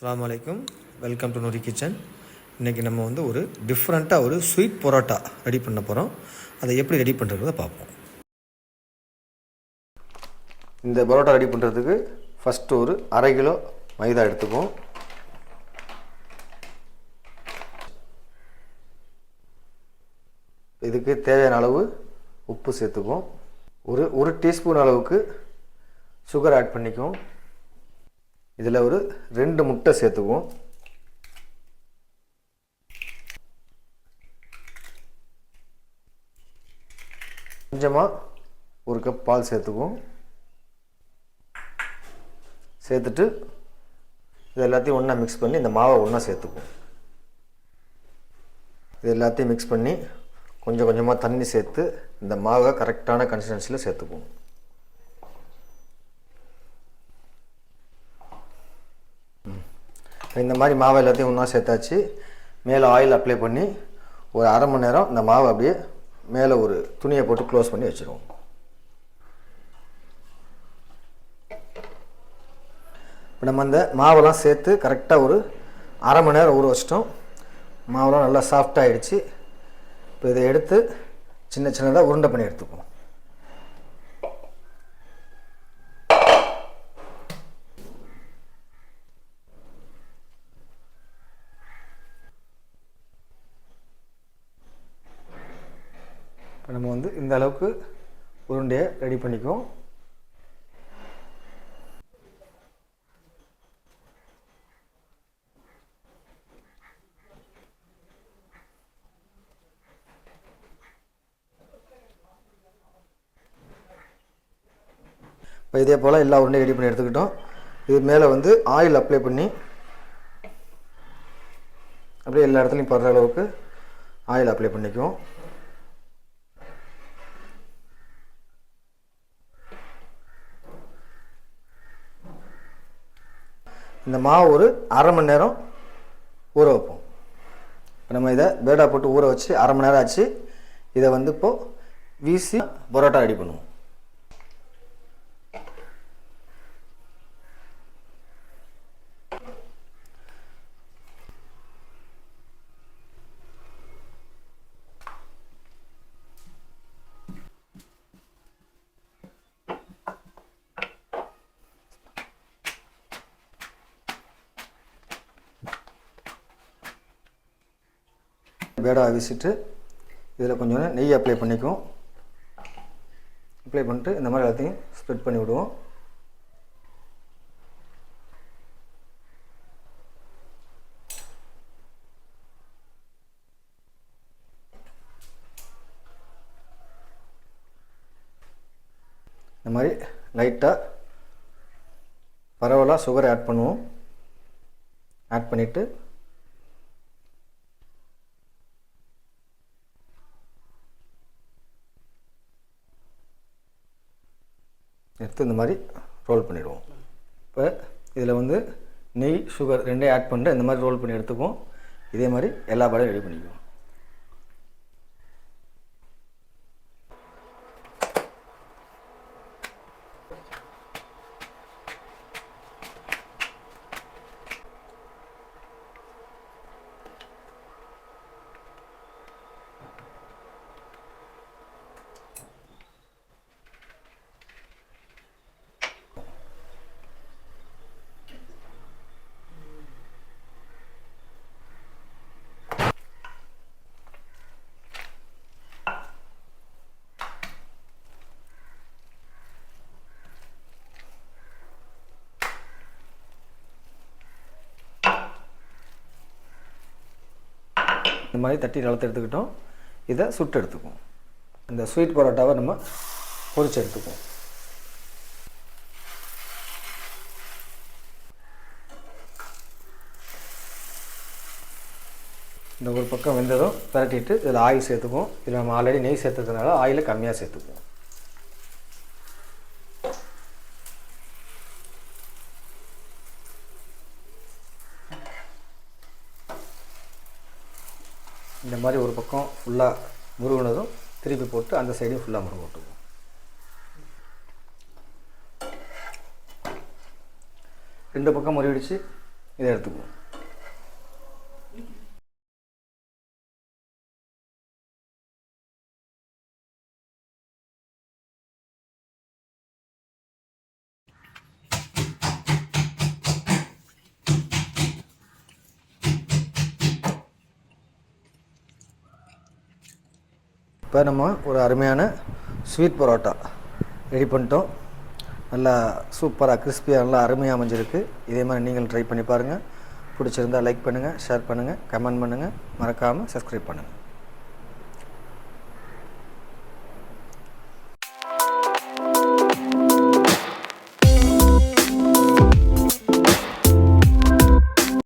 Welcome to Nouri kitchen இன்றைக்கி நம்ம வந்து ஒரு டிஃப்ரெண்ட்டாக ஒரு ஸ்வீட் பரோட்டா ரெடி பண்ண போகிறோம் அதை எப்படி ரெடி பண்ணுறத பார்ப்போம். இந்த பரோட்டா ரெடி பண்ணுறதுக்கு ஃபஸ்ட்டு ஒரு அரை கிலோ மைதா எடுத்துக்குவோம். இதுக்கு தேவையான அளவு உப்பு சேர்த்துக்குவோம். ஒரு ஒரு டீஸ்பூன் அளவுக்கு சுகர் ஆட் பண்ணிக்குவோம். இதில் ஒரு ரெண்டு முட்டை சேர்த்துக்குவோம். கொஞ்சமாக ஒரு கப் பால் சேர்த்துக்குவோம். சேர்த்துட்டு இது எல்லாத்தையும் ஒன்றா மிக்ஸ் பண்ணி இந்த மாவை ஒன்றா சேர்த்துக்குவோம். இது எல்லாத்தையும் மிக்ஸ் பண்ணி கொஞ்சம் கொஞ்சமாக தண்ணி சேர்த்து இந்த மாவை கரெக்டான கன்சிஸ்டன்சியில் சேர்த்துக்குவோம். இந்த மாதிரி மாவை எல்லாத்தையும் ஒன்றா சேர்த்தாச்சு. மேலே ஆயில் அப்ளை பண்ணி ஒரு அரை மணி நேரம் இந்த மாவை அப்படியே மேலே ஒரு துணியை போட்டு க்ளோஸ் பண்ணி வச்சுருவோம். இப்போ நம்ம அந்த மாவெல்லாம் சேர்த்து கரெக்டாக ஒரு அரை மணி நேரம் ஊற வச்சிட்டோம். மாவெல்லாம் நல்லா சாஃப்டாகிடுச்சு இப்போ இதை எடுத்து சின்ன சின்னதாக உருண்டை பண்ணி எடுத்துக்குவோம். நம்ம வந்து இந்த அளவுக்கு உருண்டையை ரெடி பண்ணிக்குவோம். இப்போ இதே போல் எல்லா உருண்டையும் ரெடி பண்ணி எடுத்துக்கிட்டோம். இது மேலே வந்து ஆயில் அப்ளை பண்ணி அப்படியே எல்லா இடத்துலையும் படுற அளவுக்கு ஆயில் அப்ளை பண்ணிக்குவோம். இந்த மாவு ஒரு அரை மணி நேரம் ஊற வைப்போம். இப்போ நம்ம இதை பேடா போட்டு ஊற வச்சு அரை மணி நேரம் ஆச்சு. இதை வந்து இப்போது வீசி பரோட்டா ரெடி பண்ணுவோம். பேடா வீசிட்டு இதில் கொஞ்சம் நெய் அப்ளை பண்ணிக்குவோம். அப்ளை பண்ணிட்டு இந்த மாதிரி எல்லாத்தையும் ஸ்ப்ரெட் பண்ணி விடுவோம். இந்த மாதிரி லைட்டாக பரவலாக சுகர் ஆட் பண்ணுவோம். ஆட் பண்ணிவிட்டு எடுத்து இந்த மாதிரி ரோல் பண்ணிவிடுவோம் இப்போ இதில் வந்து நெய் சுகர் ரெண்டையும் ஆட் பண்ணிட்டு இந்த மாதிரி ரோல் பண்ணி எடுத்துக்குவோம். இதே மாதிரி எல்லா பாடையும் ரெடி பண்ணிக்குவோம். இந்த மாதிரி தட்டி வளர்த்து எடுத்துக்கிட்டோம். இதை சுட்டு எடுத்துக்குவோம். இந்த ஸ்வீட் பரோட்டாவை நம்ம பொறிச்சு எடுத்துக்குவோம். இந்த ஒரு பக்கம் வெந்ததும் பரட்டிட்டு இதில் ஆயில் சேர்த்துக்குவோம். இதில் நம்ம ஆல்ரெடி நெய் சேர்த்ததுனால ஆயிலை கம்மியாக சேர்த்துக்குவோம். இந்த மாதிரி ஒரு பக்கம் ஃபுல்லாக முருகினதும் திருப்பி போட்டு அந்த சைடையும் ஃபுல்லாக முருக விட்டுக்குவோம் ரெண்டு பக்கம் முறிவிடிச்சு இதை எடுத்துக்குவோம். இப்போ நம்ம ஒரு அருமையான ஸ்வீட் பரோட்டா ரெடி பண்ணிட்டோம். நல்லா சூப்பராக கிறிஸ்பியாக நல்லா அருமையாக அமைஞ்சிருக்கு. இதே மாதிரி நீங்களும் ட்ரை பண்ணி பாருங்கள் பிடிச்சிருந்தா லைக் பண்ணுங்கள் ஷேர் பண்ணுங்கள் கமெண்ட் பண்ணுங்கள் மறக்காமல் சப்ஸ்கிரைப் பண்ணுங்கள்